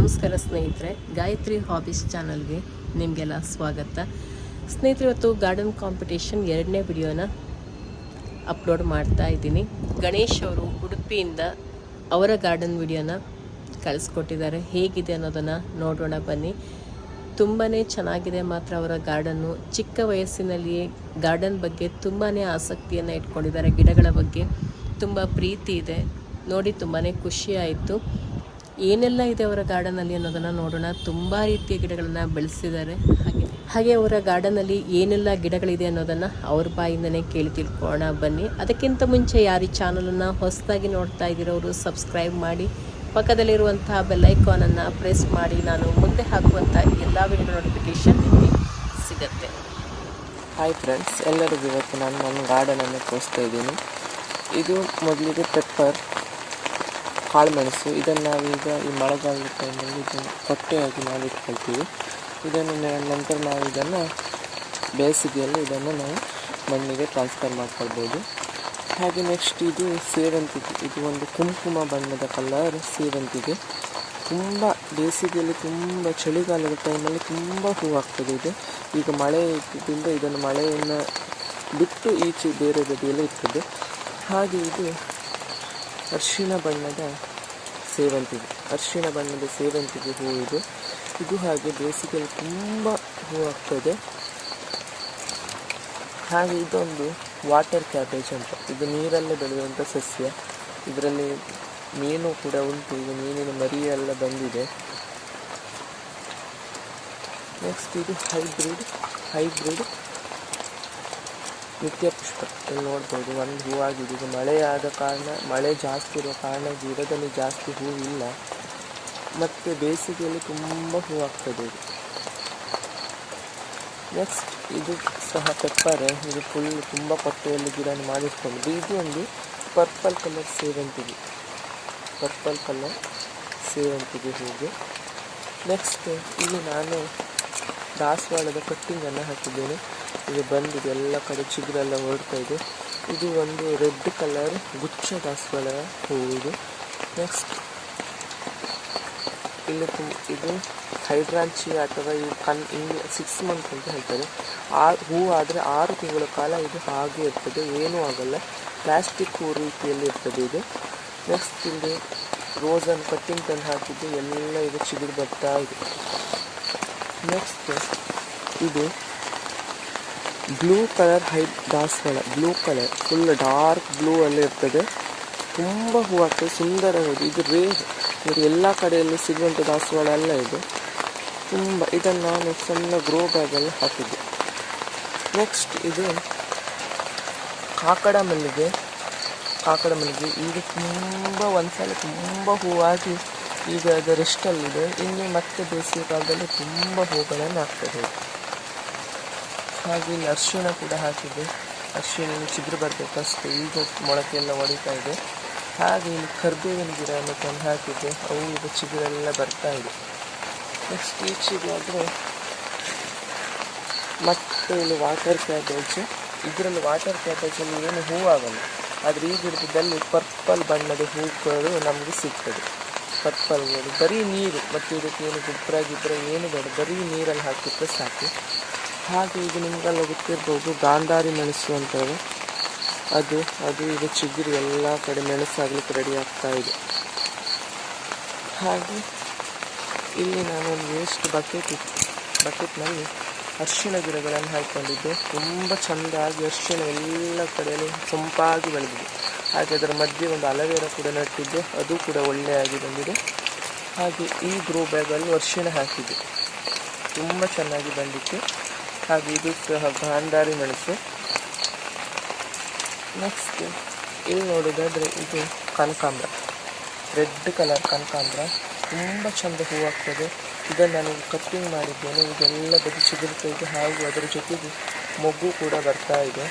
ನಮಸ್ಕಾರ ಸ್ನೇಹಿತರೆ, ಗಾಯತ್ರಿ ಹಾಬೀಸ್ ಚಾನಲ್ಗೆ ನಿಮಗೆಲ್ಲ ಸ್ವಾಗತ. ಸ್ನೇಹಿತರೆ, ಇವತ್ತು ಗಾರ್ಡನ್ ಕಾಂಪಿಟೇಷನ್ ಎರಡನೇ ವಿಡಿಯೋನ ಅಪ್ಲೋಡ್ ಮಾಡ್ತಾ ಇದ್ದೀನಿ. ಗಣೇಶ್ ಅವರು ಉಡುಪಿಯಿಂದ ಅವರ ಗಾರ್ಡನ್ ವಿಡಿಯೋನ ಕಳಿಸ್ಕೊಟ್ಟಿದ್ದಾರೆ. ಹೇಗಿದೆ ಅನ್ನೋದನ್ನು ನೋಡೋಣ, ಬನ್ನಿ. ತುಂಬಾ ಚೆನ್ನಾಗಿದೆ ಮಾತ್ರ ಅವರ ಗಾರ್ಡನ್ನು ಚಿಕ್ಕ ವಯಸ್ಸಿನಲ್ಲಿಯೇ ಗಾರ್ಡನ್ ಬಗ್ಗೆ ತುಂಬಾ ಆಸಕ್ತಿಯನ್ನು ಇಟ್ಕೊಂಡಿದ್ದಾರೆ. ಗಿಡಗಳ ಬಗ್ಗೆ ತುಂಬ ಪ್ರೀತಿ ಇದೆ. ನೋಡಿ ತುಂಬಾ ಖುಷಿ ಆಯಿತು. ಏನೆಲ್ಲ ಇದೆ ಅವರ ಗಾರ್ಡನಲ್ಲಿ ಅನ್ನೋದನ್ನು ನೋಡೋಣ. ತುಂಬ ರೀತಿಯ ಗಿಡಗಳನ್ನು ಬೆಳೆಸಿದ್ದಾರೆ. ಹಾಗೆ ಹಾಗೆ ಅವರ ಗಾರ್ಡನಲ್ಲಿ ಏನೆಲ್ಲ ಗಿಡಗಳಿದೆ ಅನ್ನೋದನ್ನು ಅವ್ರ ಬಾಯಿಂದನೇ ಕೇಳಿ ತಿಳ್ಕೊಳ್ಳೋಣ. ಬನ್ನಿ. ಅದಕ್ಕಿಂತ ಮುಂಚೆ ಯಾರು ಈ ಚಾನಲನ್ನು ಹೊಸದಾಗಿ ನೋಡ್ತಾ ಇದ್ದೀರೋರು ಸಬ್ಸ್ಕ್ರೈಬ್ ಮಾಡಿ. ಪಕ್ಕದಲ್ಲಿರುವಂತಹ ಬೆಲ್ಲೈಕಾನನ್ನು ಪ್ರೆಸ್ ಮಾಡಿ. ನಾನು ಮುಂದೆ ಹಾಕುವಂಥ ಎಲ್ಲ ವಿಡಿಯೋ ನೋಟಿಫಿಕೇಷನ್ ನಿಮಗೆ ಸಿಗುತ್ತೆ. ಹಾಯ್ ಫ್ರೆಂಡ್ಸ್, ಎಲ್ಲರಿಗೂ ಇವತ್ತು ನಾನು ನನ್ನ ಗಾರ್ಡನನ್ನು ತೋರಿಸ್ತಾ ಇದ್ದೀನಿ. ಇದು ಮೊದಲಿಗೆ ಪೆಪ್ಪರ್. ಕಾಳುಮೆಣಸು ಇದನ್ನು ನಾವೀಗ ಈ ಮಳೆಗಾಲದ ಟೈಮಲ್ಲಿ ಇದನ್ನು ಕೊಟ್ಟೆಯಾಗಿ ನಾವು ಇಟ್ಕೊಳ್ತೀವಿ. ಇದನ್ನು ನಂತರ ನಾವು ಇದನ್ನು ಬೇಸಿಗೆಯಲ್ಲಿ ಇದನ್ನು ನಾವು ಮಣ್ಣಿಗೆ ಟ್ರಾನ್ಸ್ಫರ್ ಮಾಡ್ಕೊಳ್ಬೋದು. ಹಾಗೆ ನೆಕ್ಸ್ಟ್ ಇದು ಸೇವಂತಿಗೆ. ಇದು ಒಂದು ಕುಂಕುಮ ಬಣ್ಣದ ಕಲರ್ ಸೇವಂತಿಗೆ. ತುಂಬ ಬೇಸಿಗೆಯಲ್ಲಿ ತುಂಬ ಚಳಿಗಾಲದ ಟೈಮಲ್ಲಿ ತುಂಬ ಹೂವಾಗ್ತದೆ ಇದು. ಈಗ ಮಳೆ ಇದ್ದಿಂದ ಇದನ್ನು ಮಳೆಯನ್ನು ಬಿಟ್ಟು ಈಚೆ ಬೇರೆ ಬದಿಯಲ್ಲಿ ಇರ್ತದೆ ಹಾಗೆ ಇದು ಅರಿಶಿಣ ಬಣ್ಣದ ಸೇವಂತಿಗೆ. ಅರಿಶಿಣ ಬಣ್ಣದ ಸೇವಂತಿಗೆ ಹೂ ಇದು. ಇದು ಹಾಗೆ ಬೇಸಿಗೆಯಲ್ಲಿ ತುಂಬ ಹೂ ಆಗ್ತದೆ. ಹಾಗೆ ಇದೊಂದು ವಾಟರ್ ಕ್ಯಾಬೇಜ್ ಅಂತ. ಇದು ನೀರಲ್ಲೇ ಬೆಳೆಯುವಂಥ ಸಸ್ಯ. ಇದರಲ್ಲಿ ಮೀನು ಕೂಡ ಉಂಟು. ಇದು ಮೀನಿನ ಮರಿ ಎಲ್ಲ ಬಂದಿದೆ. ನೆಕ್ಸ್ಟ್ ಇದು ಹೈಬ್ರಿಡ್. ಹೈಬ್ರಿಡ್ ನಿತ್ಯ ಪುಷ್ಪಕ್ಕೆ ನೋಡ್ಬೋದು. ಒಂದು ಹೂವಾಗಿದೆ. ಇದು ಮಳೆಯಾದ ಕಾರಣ, ಮಳೆ ಜಾಸ್ತಿ ಇರೋ ಕಾರಣ ಗಿಡದಲ್ಲಿ ಜಾಸ್ತಿ ಹೂವಿಲ್ಲ. ಮತ್ತು ಬೇಸಿಗೆಯಲ್ಲಿ ತುಂಬ ಹೂವಾಗ್ತದೆ. ಇದು ನೆಕ್ಸ್ಟ್ ಇದು ಸಹ ಪೆಪ್ಪರ್. ಇದು ಫುಲ್ ತುಂಬ ಕೊಟ್ಟೆಯಲ್ಲಿ ಗಿಡ ಮಾಡಿಸ್ಕೊಂಡು, ಇದು ಒಂದು ಪರ್ಪಲ್ ಕಲರ್ ಸೇವಂತಿಗೆ. ಪರ್ಪಲ್ ಕಲರ್ ಸೇವಂತಿಗೆ ಹೂಗೆ ನೆಕ್ಸ್ಟ್ ಇಲ್ಲಿ ನಾನು ದಾಸವಾಳದ ಕಟ್ಟಿಂಗನ್ನು ಹಾಕಿದ್ದೇನೆ. ಇದು ಬಂದಿದೆ ಎಲ್ಲ ಕಡೆ ಚಿಗುರೆಲ್ಲ ಹೊರಡ್ತಾ ಇದೆ. ಇದು ಒಂದು ರೆಡ್ ಕಲರ್ ಗುಚ್ಚ ದಾಸವಾಳ ಹೂವು ಇದು. ನೆಕ್ಸ್ಟ್ ಇಲ್ಲಿ ಇದು ಹೈಡ್ರಾಂಚಿ ಅಥವಾ ಇವು ಕನ್ ಇಂಗ್ ಸಿಕ್ಸ್ ಮಂತ್ ಅಂತ ಹೇಳ್ತಾರೆ. ಆ ಹೂವು ಆದರೆ ಆರು ತಿಂಗಳ ಕಾಲ ಇದು ಹಾಗೆ ಇರ್ತದೆ, ಏನೂ ಆಗಲ್ಲ. ಪ್ಲಾಸ್ಟಿಕ್ ಹೂ ರೀತಿಯಲ್ಲಿ ಇರ್ತದೆ ಇದು. ನೆಕ್ಸ್ಟ್ ಇಲ್ಲಿ ರೋಸನ್ನು ಕಟ್ಟಿಂಗ್ ತಂದು ಹಾಕಿದ್ದು, ಎಲ್ಲ ಇದು ಚಿಗುರು ಬರ್ತಾ ಇದೆ. ನೆಕ್ಸ್ಟ್ ಇದು ಬ್ಲೂ ಕಲರ್ ಹೈ ದಾಸವಾಳ blue colour full dark blue ಅಲ್ಲಿ ಇರ್ತದೆ. ತುಂಬ ಹೂವಾಗ್ತದೆ ಸುಂದರವಾಗಿದೆ ಇದು ರೇರ್ ಇದು ಎಲ್ಲ ಕಡೆಯಲ್ಲಿ ಸಿಗುವಂಥ ದಾಸವಾಳ ಅಲ್ಲ ಇದು. ತುಂಬ, ಇದನ್ನು ನಾನು ಸಣ್ಣ ಗ್ರೋ ಬ್ಯಾಗಲ್ಲಿ ಹಾಕಿದ್ದೆ ನೆಕ್ಸ್ಟ್ ಇದು ಕಾಕಡ ಮಲ್ಲಿಗೆ. ಕಾಕಡ ಮಲ್ಲಿಗೆ ಈಗ ತುಂಬ, ಒಂದ್ಸಲ ತುಂಬ ಹೂವಾಗಿ ಈಗ ಅದು ರೆಸ್ಟಲ್ಲಿದೆ ಇನ್ನು ಮತ್ತೆ ಬೇಸಿಗೆ ಕಾಲದಲ್ಲಿ ತುಂಬ ಹೂಗಳನ್ನು ಹಾಕ್ತದೆ. ಹಾಗೆ ಇಲ್ಲಿ ಅರಿಶಿಣ ಕೂಡ ಹಾಕಿದೆ. ಅರಿಶಿಣ ಚಿಗುರು ಬರಬೇಕಷ್ಟೇ ಈಗ ಮೊಳಕೆ ಎಲ್ಲ ಒಡಿತಾ ಇದೆ. ಹಾಗೆ ಇಲ್ಲಿ ಕರ್ಬೇವಿನ ಗಿಡವನ್ನು ತಂದು ಹಾಕಿದ್ದೆ ಅವು ಈಗ ಚಿಗುರೆಲ್ಲ ಬರ್ತಾ ಇದೆ. ನೆಕ್ಸ್ಟ್ ಈಚೆಗೆ ಆದರೆ ಮತ್ತೆ ಇಲ್ಲಿ ವಾಟರ್ ಕ್ಯಾಬೇಜ್ ಇದರಲ್ಲಿ ವಾಟರ್ ಕ್ಯಾಬೇಜಲ್ಲಿ ಏನು ಹೂವಾಗಲ್ಲ ಆದರೆ ಈ ಗಿಡದಲ್ಲಿ ಪರ್ಪಲ್ ಬಣ್ಣದ ಹೂಗಳು ನಮಗೆ ಸಿಗ್ತದೆ. ಪರ್ಪಲ್ಗಳು ಬರೀ ನೀರು. ಮತ್ತು ಇದಕ್ಕೆ ಏನು ಗೊಬ್ಬರ, ಗಿಬ್ಬರ ಏನು ಬೇಡ. ಬರೀ ನೀರಲ್ಲಿ ಹಾಕಿದ್ರೆ ಸಾಕು. ಹಾಗೆ ಈಗ ನಿಮಗೆಲ್ಲ ಗೊತ್ತಿರ್ಬೋದು, ಗಾಂಧಾರಿ ಮೆಣಸು ಅಂತಾರೆ ಅದು ಅದು ಈಗ ಚಿಗುರು ಎಲ್ಲ ಕಡೆ ಮೆಣಸಾಗ್ಲಿಕ್ಕೆ ರೆಡಿ ಆಗ್ತಾ ಇದೆ. ಹಾಗೆ ಇಲ್ಲಿ ನಾನು ಒಂದು ವೇಸ್ಟ್ ಬಕೆಟ್ ಇತ್ತು ಬಕೆಟ್ನಲ್ಲಿ ಅರಿಶಿಣ ಗಿಡಗಳನ್ನು ಹಾಕ್ಕೊಂಡಿದ್ದೆ. ತುಂಬ ಚೆಂದಾಗಿ ಅರಿಶಿಣ ಎಲ್ಲ ಕಡೆಯಲ್ಲಿ ಸೊಂಪಾಗಿ ಬೆಳೆದಿದೆ. ಹಾಗೆ ಅದರ ಮಧ್ಯೆ ಒಂದು ಅಲವೇರ ಕೂಡ ನಟ್ಟಿದ್ದೆ. ಅದು ಕೂಡ ಒಳ್ಳೆಯಾಗಿ ಬಂದಿದೆ. ಹಾಗೆ ಈ ಗ್ರೋ ಬ್ಯಾಗಲ್ಲಿ ಅರಿಶಿಣ ಹಾಕಿದೆ ತುಂಬ ಚೆನ್ನಾಗಿ ಬಂದಿತ್ತು. ಹಾಗೆ ಇದು ಸಹ ಗಾಂಧಾರಿ ಮೆಣಸು. ನೆಕ್ಸ್ಟ್ ಇಲ್ಲಿ ನೋಡೋದಾದರೆ ಇದು ಕನಕಾಂಬ್ರ. ರೆಡ್ ಕಲರ್ ಕನಕಾಂಬ್ರ. ತುಂಬ ಚೆಂದ ಆಗ್ತದೆ. ಇದನ್ನು ನಾನು ಕಟ್ಟಿಂಗ್ ಮಾಡಿದ್ದೇನೆ ಇದೆಲ್ಲ ಬದಿ ಚಿಗುರ್ತಾ ಇದೆ ಹಾಗೂ ಅದರ ಜೊತೆಗೆ ಮೊಗ್ಗು ಕೂಡ ಬರ್ತಾ ಇದೆ.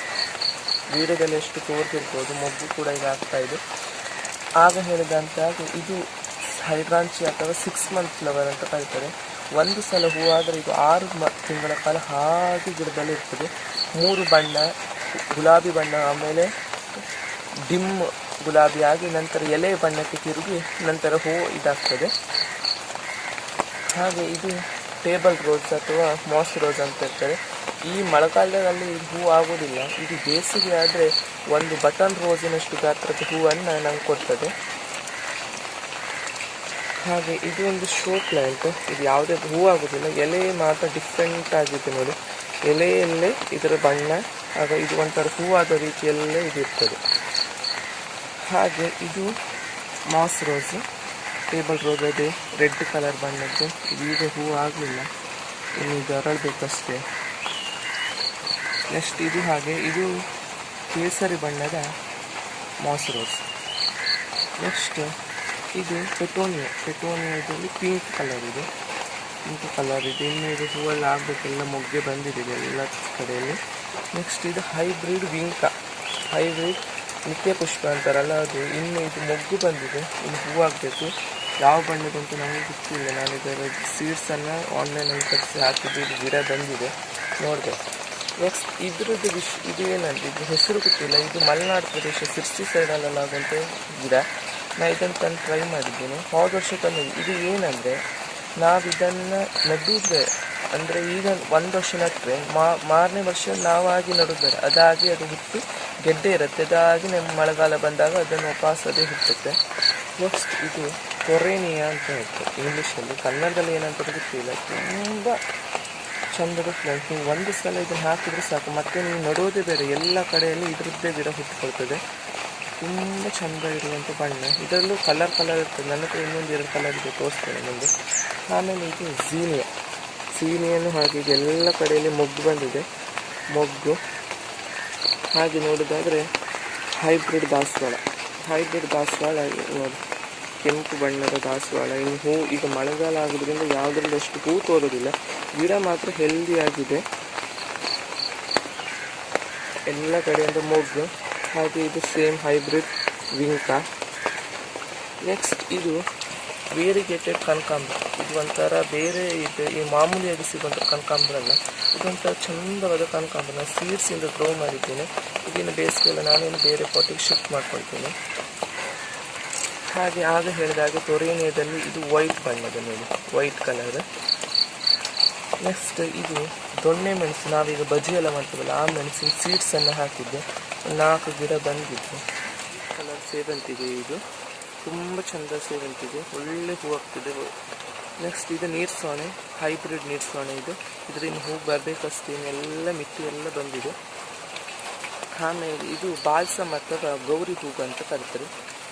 ವೀಡಿಯೋದಲ್ಲಿ ಎಷ್ಟು ತೋರ್ತಿರ್ಬೋದು ಮೊಗ್ಗು ಕೂಡ ಈಗ ಆಗ್ತಾ ಇದೆ. ಆಗ ಹೇಳಿದಂತಾಗಿ ಇದು ಹೈಡ್ರಾಂಚಿ ಅಥವಾ ಸಿಕ್ಸ್ ಮಂತ್ ಫ್ಲವರ್ ಅಂತ ಕರೀತಾರೆ. ಒಂದು ಸಲ ಹೂವಾದರೆ ಇದು ಆರು ತಿಂಗಳ ಕಾಲ ಹಾಗೆ ಗಿಡದಲ್ಲಿ ಇರ್ತದೆ. ಮೂರು ಬಣ್ಣ, ಗುಲಾಬಿ ಬಣ್ಣ, ಆಮೇಲೆ ಡಿಮ್ ಗುಲಾಬಿ ಆಗಿ ನಂತರ ಎಲೆ ಬಣ್ಣಕ್ಕೆ ತಿರುಗಿ ನಂತರ ಹೂವು ಇದಾಗ್ತದೆ. ಹಾಗೆ ಇದು ಟೇಬಲ್ ರೋಸ್ ಅಥವಾ ಮಾಸ್ ರೋಸ್ ಅಂತ ಇರ್ತದೆ. ಈ ಮಳೆಗಾಲದಲ್ಲಿ ಹೂ ಆಗೋದಿಲ್ಲ. ಇದು ಬೇಸಿಗೆ ಆದರೆ ಒಂದು ಬಟನ್ ರೋಸಿನಷ್ಟು ಗಾತ್ರದ ಹೂವನ್ನು ನಂಗೆ ಕೊಡ್ತದೆ. ಹಾಗೆ ಇದು ಒಂದು ಶೋ ಪ್ಲ್ಯಾಂಟ್ ಇದು ಯಾವುದೇ ಹೂ ಆಗೋದಿಲ್ಲ. ಎಲೆ ಮಾತ್ರ ಡಿಫ್ರೆಂಟ್ ಆಗಿದೆ ನೋಡಿ. ಎಲೆಯಲ್ಲೇ ಇದರ ಬಣ್ಣ, ಆಗ ಇದು ಒಂಥರ ಹೂವಾದ ರೀತಿಯಲ್ಲೇ ಇದಿರ್ತದೆ ಹಾಗೆ ಇದು ಮಾಸ್ ರೋಸ್ ಟೇಬಲ್ ರೋಸ್ ಅದೇ ರೆಡ್ ಕಲರ್ ಬಣ್ಣದ್ದು. ಇದೀಗ ಹೂ ಆಗಲಿಲ್ಲ. ಇನ್ನು ಇದು ಅರಳಬೇಕಷ್ಟೇ. ನೆಕ್ಸ್ಟ್ ಇದು ಹಾಗೆ, ಇದು ಕೇಸರಿ ಬಣ್ಣದ ಮಾಸ್ ರೋಸ್ ನೆಕ್ಸ್ಟ್ ಇದು ಪೆಟೋನಿಯಾ ಪೆಟೋನಿಯಾದಲ್ಲಿ ಪಿಂಕ್ ಕಲರ್ ಇದೆ. ಪಿಂಕ್ ಕಲರ್ ಇದೆ. ಇನ್ನು ಇದು ಹೂವೆಲ್ಲ ಆಗಬೇಕೆಲ್ಲ ಮೊಗ್ಗೆ ಬಂದಿದೆ ಎಲ್ಲ ಕಡೆಯಲ್ಲಿ. ನೆಕ್ಸ್ಟ್ ಇದು ಹೈಬ್ರಿಡ್ ವಿಂಕ ಹೈಬ್ರಿಡ್ ನಿತ್ಯ ಪುಷ್ಪ ಅಂತಾರಲ್ಲ ಅದು. ಇನ್ನು ಇದು ಮೊಗ್ಗು ಬಂದಿದೆ. ಇನ್ನು ಹೂವು ಆಗಬೇಕು. ಯಾವ ಬಣ್ಣದಂತ ನನಗೆ ಗೊತ್ತಿಲ್ಲ. ನಾನು ಇದರ ಸೀಡ್ಸನ್ನು ಆನ್ಲೈನಲ್ಲಿ ತರಿಸಿ ಹಾಕಿದ್ದು. ಇದು ಗಿಡ ಬಂದಿದೆ. ನೋಡಬೇಕು ನೆಕ್ಸ್ಟ್ ಇದ್ರದ್ದು ವಿಶ್ ಇದು ಏನಂತ? ಇದು ಹೆಸರು ಗೊತ್ತಿಲ್ಲ. ಇದು ಮಲೆನಾಡು ಪ್ರದೇಶ, ಸಿರ್ಸಿ ಸೈಡಲ್ಲೆಲ್ಲ ಗಿಡ. ನಾ ಇದನ್ನು ತಂದು ಟ್ರೈ ಮಾಡಿದ್ದೀನಿ. ಹೋದ ವರ್ಷ ತಂದು ಇದು ಏನಂದರೆ ನಾವು ಇದನ್ನು ನಡುವುದೇ ಅಂದರೆ ಈಗ ಒಂದು ವರ್ಷ ನಟ್ಟರೆ ಮಾರನೇ ವರ್ಷ ನಾವಾಗಿ ನಡೋದು ಅದಾಗಿ ಅದು ಹುಟ್ಟು ಗೆಡ್ಡೆ ಇರುತ್ತೆ. ಅದಾಗಿ ನಮ್ಮ ಮಳೆಗಾಲ ಬಂದಾಗ ಅದನ್ನು ಅದೇ ಹುಟ್ಟುತ್ತೆ. ನೆಕ್ಸ್ಟ್ ಇದು ಕೊರೇನಿಯಾ ಅಂತ ಹೇಳ್ತಾರೆ ಇಂಗ್ಲೀಷಲ್ಲಿ ಕನ್ನಡದಲ್ಲಿ ಏನಂತ ಗೊತ್ತಿಲ್ಲ. ತುಂಬ ಚಂದದ ಪ್ಲಾಂಟ್ ನೀವು ಒಂದು ಸಲ ಇದನ್ನು ಹಾಕಿದರೆ ಸಾಕು. ಮತ್ತೆ ನೀವು ನಡೋದೇ ಬೇರೆ. ಎಲ್ಲ ಕಡೆಯಲ್ಲಿ ಇದರದ್ದೇ ಗಿಡ ಹುಟ್ಟುಕೊಳ್ತದೆ. ತುಂಬ ಚಂದ ಇರುವಂಥ ಬಣ್ಣ. ಇದರಲ್ಲೂ ಕಲರ್ ಕಲರ್ ಇರ್ತದೆ. ನನ್ನ ಹತ್ರ ಇನ್ನೊಂದು ಎರಡು ಕಲರ್ ಇದೆ, ತೋರಿಸ್ತೇನೆ ನಿಮಗೆ. ಆಮೇಲೆ ಇದು ಸೀನಿಯ ಸೀನಿಯನ್ನು ಹಾಗೆ ಎಲ್ಲ ಕಡೆಯಲ್ಲಿ ಮೊಗ್ಗು ಬಂದಿದೆ. ಮೊಗ್ಗು. ಹಾಗೆ ನೋಡೋದಾದರೆ ಹೈಬ್ರಿಡ್ ದಾಸವಾಳ. ಹೈಬ್ರಿಡ್ ದಾಸವಾಳ ನೋಡಿ ಕೆಂಪು ಬಣ್ಣದ ದಾಸವಾಳ. ಇನ್ನು ಹೂ, ಈಗ ಮಳೆಗಾಲ ಆಗೋದ್ರಿಂದ ಯಾವುದ್ರಲ್ಲಿ ಅಷ್ಟು ಹೂ ತೋರೋದಿಲ್ಲ ಗಿಡ ಮಾತ್ರ ಹೆಲ್ದಿ ಆಗಿದೆ. ಎಲ್ಲ ಕಡೆಯಿಂದ ಮೊಗ್ಗು. ಹಾಗೆ ಇದು ಸೇಮ್ ಹೈಬ್ರಿಡ್ ವಿಂಕ ನೆಕ್ಸ್ಟ್ ಇದು ವೇರಿಗೇಟೆಡ್ ಕನಕಾಂಬ್ರ. ಇದು ಒಂಥರ ಬೇರೆ ಇದೆ, ಈ ಮಾಮೂಲಿಯಾಗಿ ಸಿಗುವಂಥ ಕನಕಾಂಬ್ರಲ್ಲ ಇದೊಂಥರ ಚಂದವಾದ ಕನಕಾಂಬರ ಸೀಡ್ಸಿಂದ ಗ್ರೋ ಮಾಡಿದ್ದೇನೆ. ಇದನ್ನು ಬೇಸಿಗೆಲ್ಲ ನಾನೇನು ಬೇರೆ ಪಾಟಿಗೆ ಶಿಫ್ಟ್ ಮಾಡ್ಕೊಳ್ತೇನೆ. ಹಾಗೆ ಆಗ ಹೇಳಿದಾಗ ತೊರೇನಿಯದಲ್ಲಿ ಇದು ವೈಟ್ ಬಣ್ಣದ ಮೇಲೆ ವೈಟ್ ಕಲರ್ ನೆಕ್ಸ್ಟ್ ಇದು ದೊಣ್ಣೆ ಮೆಣಸು. ನಾವೀಗ ಬಜ್ಜಿ ಎಲ್ಲ ಮಾಡ್ತೀವಲ್ಲ, ಆ ಮೆಣಸಿನ ಸೀಡ್ಸನ್ನು ಹಾಕಿದ್ದೆ. ನಾಲ್ಕು ಗಿಡ ಬಂದಿದ್ದು ಕಲರ್ ಸೇವಂತಿಗೆ ಇದು ತುಂಬ ಚಂದ ಸೇವಂತಿಗೆ ಒಳ್ಳೆ ಹೂ ಆಗ್ತಿದೆ. ನೆಕ್ಸ್ಟ್ ಇದು ನೀರು ಸೋಣೆ ಹೈಬ್ರಿಡ್ ನೀರು ಸೋಣೆ ಇದು. ಇದರಿಂದ ಹೂ ಬರಬೇಕಷ್ಟೇ ಎಲ್ಲ ಮಿಟ್ಟಿ ಎಲ್ಲ ಬಂದಿದೆ. ಆಮೇಲೆ ಇದು ಬಾಲ್ಸಮ್ ಅಥವಾ ಗೌರಿ ಹೂವು ಅಂತ ಕರೀತಾರೆ.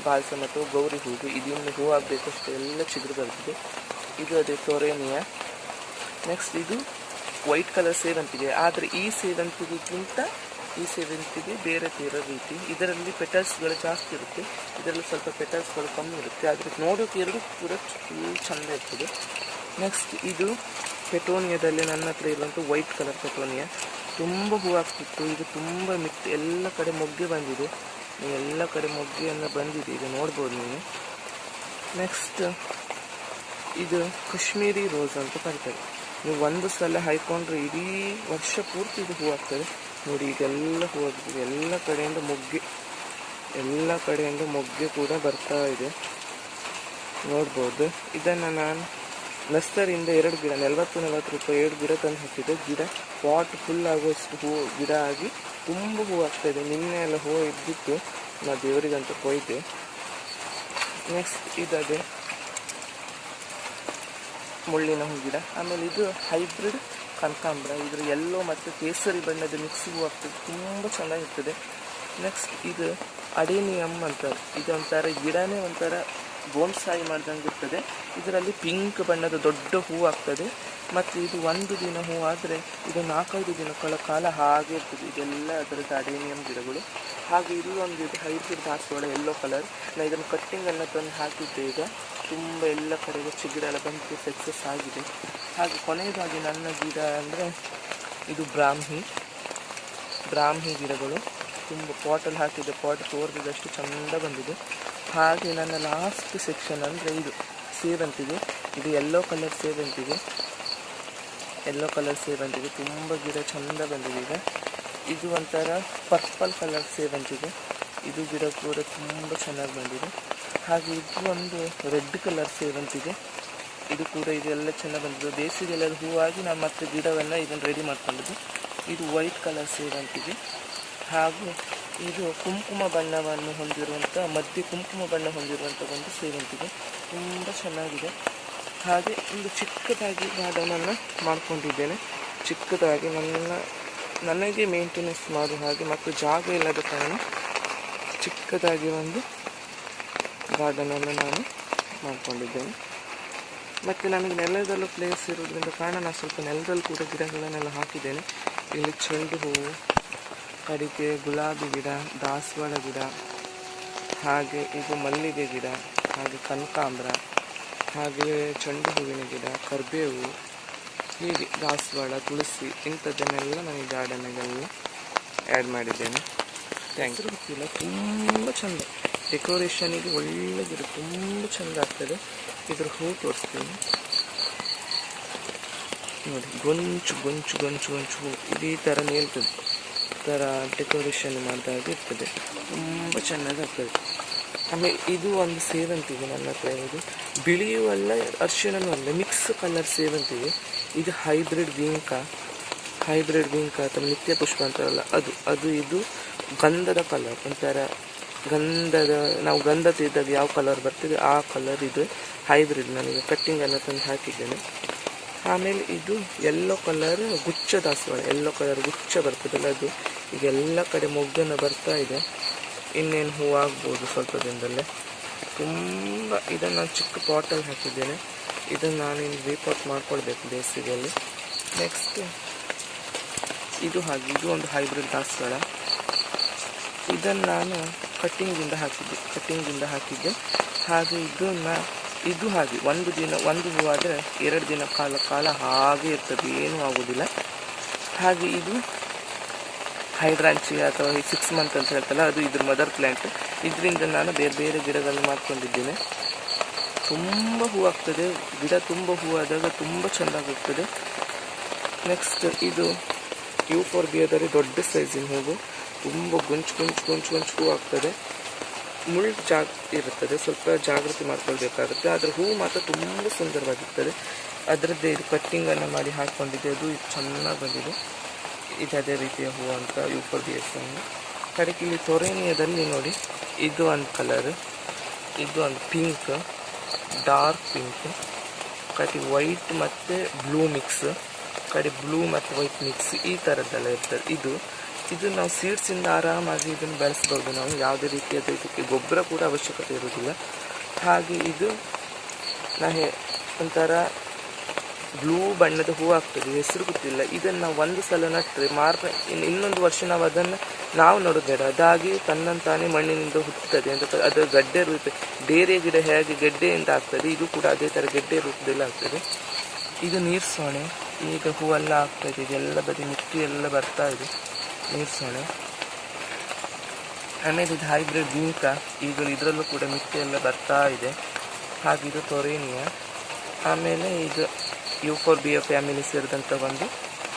ಬಾಲ್ಸಮ್ ಅಥವಾ ಗೌರಿ ಹೂವು ಇದಿನ್ನು ಹೂ ಆಗಬೇಕಷ್ಟು ಎಲ್ಲ ಚಿಗುರು ಬರ್ತಿದೆ. ಇದು ಅದೇ ತೊರೇನಿಯಾ ನೆಕ್ಸ್ಟ್ ಇದು ವೈಟ್ ಕಲರ್ ಸೇವಂತಿಗೆ ಆದರೆ ಈ ಸೇವಂತಿಗೆಗಿಂತ ಈ ಸೇವಂತಿಗೆ ಬೇರೆ ಬೇರೆ ರೀತಿ ಇದರಲ್ಲಿ ಪೆಟಲ್ಸ್ಗಳು ಜಾಸ್ತಿ ಇರುತ್ತೆ. ಇದರಲ್ಲಿ ಸ್ವಲ್ಪ ಪೆಟಲ್ಸ್ಗಳು ಕಮ್ಮಿ ಇರುತ್ತೆ. ಆದರೆ ನೋಡೋಕೆ ಎರಡು ಕೂಡ ಚೆಂದ ಇರ್ತದೆ. ನೆಕ್ಸ್ಟ್ ಇದು ಪೆಟೋನಿಯಾದಲ್ಲಿ ನನ್ನ ಹತ್ರ ಇರುವಂಥ ವೈಟ್ ಕಲರ್ ಪೆಟೋನಿಯಾ. ತುಂಬ ಹೂ ಆಗ್ತಿತ್ತು ಇದು ತುಂಬ ಮಿಟ್ ಎಲ್ಲ ಕಡೆ ಮೊಗ್ಗೆ ಬಂದಿದೆ. ಎಲ್ಲ ಕಡೆ ಮೊಗ್ಗೆಯನ್ನು ಬಂದಿದೆ. ಇದು ನೋಡ್ಬೋದು ನೀವು. ನೆಕ್ಸ್ಟ್ ಇದು ಕಾಶ್ಮೀರಿ ರೋಸ್ ಅಂತ ಕರೀತಾರೆ. ನೀವು ಒಂದು ಸಲ ಹಾಯ್ಕೊಂಡ್ರೆ ಇಡೀ ವರ್ಷ ಪೂರ್ತಿ ಇದು ಹೂ ಆಗ್ತದೆ. ನೋಡಿ, ಈಗೆಲ್ಲ ಹೂ ಎಲ್ಲ ಕಡೆಯಿಂದ ಮೊಗ್ಗೆ, ಎಲ್ಲ ಕಡೆಯಿಂದ ಮೊಗ್ಗೆ ಕೂಡ ಬರ್ತಾ ಇದೆ. ನೋಡ್ಬೋದು. ಇದನ್ನು ನಾನು ನರ್ಸರಿಯಿಂದ ಎರಡು ಗಿಡ, ನಲ್ವತ್ತು ನಲ್ವತ್ತು ರೂಪಾಯಿ ಎರಡು ಗಿಡ ತಂದು ಹಾಕಿದೆ ಗಿಡ ಪಾಟ್ ಫುಲ್ ಆಗುವಷ್ಟು ಹೂ, ಗಿಡ ಆಗಿ ತುಂಬ ಹೂ ಆಗ್ತಾ ಇದೆ. ನಿನ್ನೆ ಎಲ್ಲ ಹೂ ಇದ್ದಿತ್ತು. ನಾ ದೇವರಿಗಂತ ಕೊಯ್ದೆ. ನೆಕ್ಸ್ಟ್ ಇದದೆ ಮುಳ್ಳಿನ ಹೂ ಗಿಡ ಆಮೇಲೆ ಇದು ಹೈಬ್ರಿಡ್ ಕನಕಾಂಬ್ರ. ಇದ್ರ ಎಲ್ಲೋ ಮತ್ತು ಕೇಸರಿ ಬಣ್ಣದ ಮಿಕ್ಸ್ ಹೂ ಆಗ್ತದೆ ತುಂಬ ಚೆನ್ನಾಗಿರ್ತದೆ. ನೆಕ್ಸ್ಟ್ ಇದು ಅಡೇನಿಯಮ್ ಅಂತ ಇದು ಒಂಥರ ಗಿಡನೇ ಒಂಥರ ಬೋನ್ಸಾಯಿ ಮಾಡ್ದಂಗೆ ಇರ್ತದೆ. ಇದರಲ್ಲಿ ಪಿಂಕ್ ಬಣ್ಣದ ದೊಡ್ಡ ಹೂ ಆಗ್ತದೆ. ಮತ್ತು ಇದು ಒಂದು ದಿನ ಹೂ ಆದರೆ ಇದು ನಾಲ್ಕೈದು ದಿನಗಳ ಕಾಲ ಹಾಗೆ ಇರ್ತದೆ. ಇದೆಲ್ಲ ಅದರದ್ದು ಅಡೇನಿಯಂ ಗಿಡಗಳು. ಹಾಗೆ ಇಲ್ಲೊಂದು ಇದು ಹೈಬ್ರಿಡ್ ದಾಸವಾಳ ಎಲ್ಲೋ ಕಲರ್ ನಾನು ಇದನ್ನು ಕಟ್ಟಿಂಗನ್ನು ತಂದು ಹಾಕಿದ್ದೆ ಈಗ. ತುಂಬ ಎಲ್ಲ ಕಡೆಗೆ ಚಿಗಿಡೆಲ್ಲ ಬಂದು ಸಕ್ಸಸ್ ಆಗಿದೆ. ಹಾಗೆ ಕೊನೆಯದಾಗಿ ನನ್ನ ಗಿಡ ಅಂದರೆ ಇದು ಬ್ರಾಹ್ಮಿ. ಬ್ರಾಹ್ಮಿ ಗಿಡಗಳು. ತುಂಬ ಪಾಟಲ್ಲಿ ಹಾಕಿದ್ದೆ. ಪಾಟ್ ತೋರಿದಷ್ಟು ಚೆಂದ ಬಂದಿದೆ. ಹಾಗೆ ನನ್ನ ಲಾಸ್ಟ್ ಸೆಕ್ಷನ್ ಅಂದರೆ ಇದು ಸೇವಂತಿಗೆ ಇದು ಎಲ್ಲೋ ಕಲರ್ ಸೇವಂತಿಗೆ ಎಲ್ಲೋ ಕಲರ್ ಸೇವಂತಿಗೆ ತುಂಬ ಗಿಡ ಚೆಂದ ಬಂದಿದೆ ಈಗ. ಇದು ಒಂಥರ ಪರ್ಪಲ್ ಕಲರ್ ಸೇವಂತಿಗೆ ಇದು ಗಿಡ ಕೂಡ ತುಂಬ ಚೆನ್ನಾಗಿ ಬಂದಿದೆ. ಹಾಗೆ ಇದು ಒಂದು ರೆಡ್ ಕಲರ್ ಸೇವಂತಿಗೆ ಇದು ಕೂಡ ಇದೆಲ್ಲ ಚೆನ್ನಾಗಿ ಬಂದಿದ್ದು ಬೇಸಿಗೆಲ್ಲ ಹೂವಾಗಿ ನಾನು ಮತ್ತೆ ಗಿಡವನ್ನು ಇದನ್ನು ರೆಡಿ ಮಾಡ್ಕೊಂಡಿದ್ದು ಇದು ವೈಟ್ ಕಲರ್ ಸೇವಂತಿಗೆ ಹಾಗೂ ಇದು ಕುಂಕುಮ ಬಣ್ಣವನ್ನು ಹೊಂದಿರುವಂಥ ಮಧ್ಯೆ ಕುಂಕುಮ ಬಣ್ಣ ಹೊಂದಿರುವಂಥ ಒಂದು ಸೇವಂತಿಗೆ ತುಂಬ ಚೆನ್ನಾಗಿದೆ. ಹಾಗೆ ಒಂದು ಚಿಕ್ಕದಾಗಿ ಗಾರ್ಡನನ್ನು ಮಾಡ್ಕೊಂಡಿದ್ದೇನೆ. ಚಿಕ್ಕದಾಗಿ ನನ್ನ ನನಗೆ ಮೇಂಟೆನೆನ್ಸ್ ಮಾಡುವ ಹಾಗೆ ಮತ್ತು ಜಾಗ ಇಲ್ಲದ ಕಾರಣ ಚಿಕ್ಕದಾಗಿ ಒಂದು ಗಾರ್ಡನನ್ನು ನಾನು ಮಾಡಿಕೊಂಡಿದ್ದೇನೆ. ಮತ್ತು ನನಗೆ ನೆಲದಲ್ಲೂ ಪ್ಲೇಸ್ ಇರೋದ್ರಿಂದ ಕಾರಣ ನಾನು ಸ್ವಲ್ಪ ನೆಲದಲ್ಲಿ ಕೂಡ ಗಿಡಗಳನ್ನೆಲ್ಲ ಹಾಕಿದ್ದೇನೆ. ಇಲ್ಲಿ ಚೆಂಡು ಹೂವು, ಅಡಿಕೆ, ಗುಲಾಬಿ ಗಿಡ, ದಾಸವಾಳ ಗಿಡ, ಹಾಗೆ ಇದು ಮಲ್ಲಿಗೆ ಗಿಡ, ಹಾಗೆ ಕನಕಾಂಬ್ರ ಹಾಗೆ ಚೆಂಡು ಹೂವಿನ ಗಿಡ, ಕರಿಬೇವು ಹೀಗೆ ದಾಸವಾಳ ತುಳಸಿ ಇಂಥದ್ದನ್ನೆಲ್ಲ ನಾನು ಈ ಗಾರ್ಡನ್ಗೆಲ್ಲ ಆ್ಯಡ್ ಮಾಡಿದ್ದೇನೆ. ಥ್ಯಾಂಕ್ ಯು ಗೊತ್ತಿಲ್ಲ, ತುಂಬ ಚೆಂದ. ಡೆಕೋರೇಷನಿಗೆ ಒಳ್ಳೆಯದಿರು ತುಂಬ ಚೆಂದ ಆಗ್ತದೆ. ಇದ್ರ ಹೂ ತೋರಿಸ್ತೀನಿ. ನೋಡಿ, ಗೊಂಚು ಗೊಂಚು ಗೊಂಚು ಗೊಂಚು ಹೂ. ಇದೇ ಥರ ನಿಲ್ತದೆ ಥರ ಡೆಕೋರೇಷನ್ ಮಾಡಿದಾಗ ಇರ್ತದೆ. ತುಂಬ ಚೆನ್ನಾಗಿ ಆಗ್ತದೆ. ಆಮೇಲೆ ಇದು ಒಂದು ಸೇವಂತಿಗೆ ನನ್ನ ಹತ್ರ ಇದು ಬಿಳಿಯೂ ಅಲ್ಲ, ಅರ್ಶಿಣನೂ ಅಲ್ಲ ಮಿಕ್ಸ್ ಕಲರ್ ಸೇವಂತಿಗೆ. ಇದು ಹೈಬ್ರಿಡ್ ವಿಂಕ ಹೈಬ್ರಿಡ್ ವಿಂಕ ಅಥವಾ ನಿತ್ಯ ಪುಷ್ಪ ಅಂತಾರಲ್ಲ ಅದು ಅದು ಇದು ಗಂಧದ ಕಲರ್ ಒಂಥರ ಗಂಧದ, ನಾವು ಗಂಧ ತೆಗೆದಾಗ ಯಾವ ಕಲರ್ ಬರ್ತದೆ ಆ ಕಲರ್ ಇದು ಹೈಬ್ರಿಡ್ ನನಗೆ ಕಟ್ಟಿಂಗ್ ಎಲ್ಲ ತಂದು ಹಾಕಿದ್ದೇನೆ. ಆಮೇಲೆ ಇದು ಎಲ್ಲೋ ಕಲರ್ ಗುಚ್ಚ ದಾಸವಾಳ ಎಲ್ಲೋ ಕಲರ್ ಗುಚ್ಚ ಬರ್ತದಲ್ಲ ಅದು. ಈಗ ಎಲ್ಲ ಕಡೆ ಮೊಗ್ಗನ್ನು ಬರ್ತಾ ಇದೆ. ಇನ್ನೇನು ಹೂ ಆಗ್ಬೋದು ಸ್ವಲ್ಪ ದಿನದಲ್ಲೇ ತುಂಬ, ಇದನ್ನು ನಾನು ಚಿಕ್ಕ ಪಾಟಲ್ಲಿ ಹಾಕಿದ್ದೇನೆ. ಇದನ್ನು ನಾನು ಇನ್ನು ರೀಪಾಟ್ ಮಾಡ್ಕೊಳ್ಬೇಕು ಬೇಸಿಗೆಯಲ್ಲಿ. ನೆಕ್ಸ್ಟ್ ಇದು ಹಾಗೆ, ಇದು ಒಂದು ಹೈಬ್ರಿಡ್ ದಾಸವಾಳ ಇದನ್ನು ನಾನು ಕಟ್ಟಿಂಗಿಂದ ಹಾಕಿದ್ದೆ ಕಟ್ಟಿಂಗಿಂದ ಹಾಕಿದ್ದೆ. ಹಾಗೆ ಇದನ್ನು, ಇದು ಹಾಗೆ, ಒಂದು ದಿನ, ಒಂದು ಹೂ ಆದರೆ ಎರಡು ದಿನ ಕಾಲ ಕಾಲ ಹಾಗೆ ಇರ್ತದೆ, ಏನೂ ಆಗೋದಿಲ್ಲ. ಹಾಗೆ ಇದು ಹೈಡ್ರಾಂಚಿ ಅಥವಾ ಈ ಸಿಕ್ಸ್ ಮಂತ್ ಅಂತ ಹೇಳ್ತಲ್ಲ, ಅದು ಇದ್ರ ಮದರ್ ಪ್ಲ್ಯಾಂಟ್ ಇದರಿಂದ ನಾನು ಬೇರೆ ಬೇರೆ ಗಿಡಗಳನ್ನು ಮಾಡ್ಕೊಂಡಿದ್ದೇನೆ. ತುಂಬ ಹೂ ಆಗ್ತದೆ. ಗಿಡ ತುಂಬ ಆದಾಗ ತುಂಬ ಚೆನ್ನಾಗಿರ್ತದೆ ನೆಕ್ಸ್ಟ್ ಇದು ಯು ಫೋರ್ ಬಿಯದಲ್ಲಿ ದೊಡ್ಡ ಸೈಜಿನ ಹೂವು. ತುಂಬ ಗುಂಚು ಗುಂಚು ಗುಂಚು ಗುಂಚು ಹೂ ಆಗ್ತದೆ. ಮುಳ್ಳು ಜಾಗ ಇರುತ್ತದೆ. ಸ್ವಲ್ಪ ಜಾಗೃತಿ ಮಾಡ್ಕೊಳ್ಬೇಕಾಗುತ್ತೆ. ಆದರೆ ಹೂ ಮಾತ್ರ ತುಂಬ ಸುಂದರವಾಗಿರ್ತದೆ. ಅದರದ್ದೇ ಇದು ಕಟ್ಟಿಂಗನ್ನು ಮಾಡಿ ಹಾಕ್ಕೊಂಡಿದ್ದೆ ಅದು ಚೆನ್ನಾಗಿ ಬಂದಿದೆ. ಇದು ರೀತಿಯ ಹೂ ಅಂತ ಯು ಫೋರ್ ಎಸ್ ಅನ್ನು ಕಡೆಗೆ ಇಲ್ಲಿ ತೊರೆನಿಯದಲ್ಲಿ ನೋಡಿ, ಇದು ಒಂದು ಕಲರ್ ಇದು ಒಂದು ಪಿಂಕ್ ಡಾರ್ಕ್ ಪಿಂಕ್ ಕಡೆ ವೈಟ್ ಮತ್ತು ಬ್ಲೂ ಮಿಕ್ಸ್ ಕಡೆ ಬ್ಲೂ ಮತ್ತು ವೈಟ್ ಮಿಕ್ಸ್ ಈ ಥರದ್ದೆಲ್ಲ ಇರ್ತದೆ. ಇದು ಇದು ನಾವು ಸೀಡ್ಸಿಂದ ಆರಾಮಾಗಿ ಇದನ್ನು ಬೆಳೆಸ್ಬೋದು. ನಾವು ಯಾವುದೇ ರೀತಿಯಾದ ಇದಕ್ಕೆ ಗೊಬ್ಬರ ಕೂಡ ಅವಶ್ಯಕತೆ ಇರೋದಿಲ್ಲ ಹಾಗೆ ಇದು ನಾ ಒಂಥರ ಬ್ಲೂ ಬಣ್ಣದ ಹೂ ಆಗ್ತದೆ, ಹೆಸರು ಗೊತ್ತಿಲ್ಲ. ಇದನ್ನು ಒಂದು ಸಲ ನಟ್ಟರೆ ಮಾರ್ ಇನ್ನು ಇನ್ನೊಂದು ವರ್ಷ ನಾವು ಅದನ್ನು ನಾವು ನೋಡಬೇಡ ಬೇಡ ಅದಾಗಿ ತನ್ನಂತಾನೇ ಮಣ್ಣಿನಿಂದ ಹುಟ್ಟುತ್ತದೆ ಅಂತ ಅದರ ಗಡ್ಡೆ ರೂಪ, ಬೇರೆ ಗಿಡ ಹೇಗೆ ಗೆಡ್ಡೆಯಿಂದ ಆಗ್ತದೆ, ಇದು ಕೂಡ ಅದೇ ಥರ ಗೆಡ್ಡೆ ರೂಪದಲ್ಲಿ ಆಗ್ತದೆ. ಇದು ನೀರು ಸೋಣೆ ಈಗ ಹೂವೆಲ್ಲ ಆಗ್ತದೆ, ಇದೆಲ್ಲ ಬದಿ ಮಿಕ್ಕಿ ಎಲ್ಲ ಬರ್ತಾ ಇದೆ. ನೀರು ಸೋಣೆ ಆಮೇಲೆ ಇದು ಹೈಬ್ರಿಡ್ ಬೀಂಕ ಈಗ ಇದರಲ್ಲೂ ಕೂಡ ಮಿಕ್ಕಿ ಎಲ್ಲ ಬರ್ತಾ ಇದೆ. ಹಾಗಿದು ತೊರೇನಿಯ. ಆಮೇಲೆ ಇದು ಯು ಫೋರ್ ಬಿ ಫ್ಯಾಮಿಲಿ ಸೇರಿದಂಥ ಒಂದು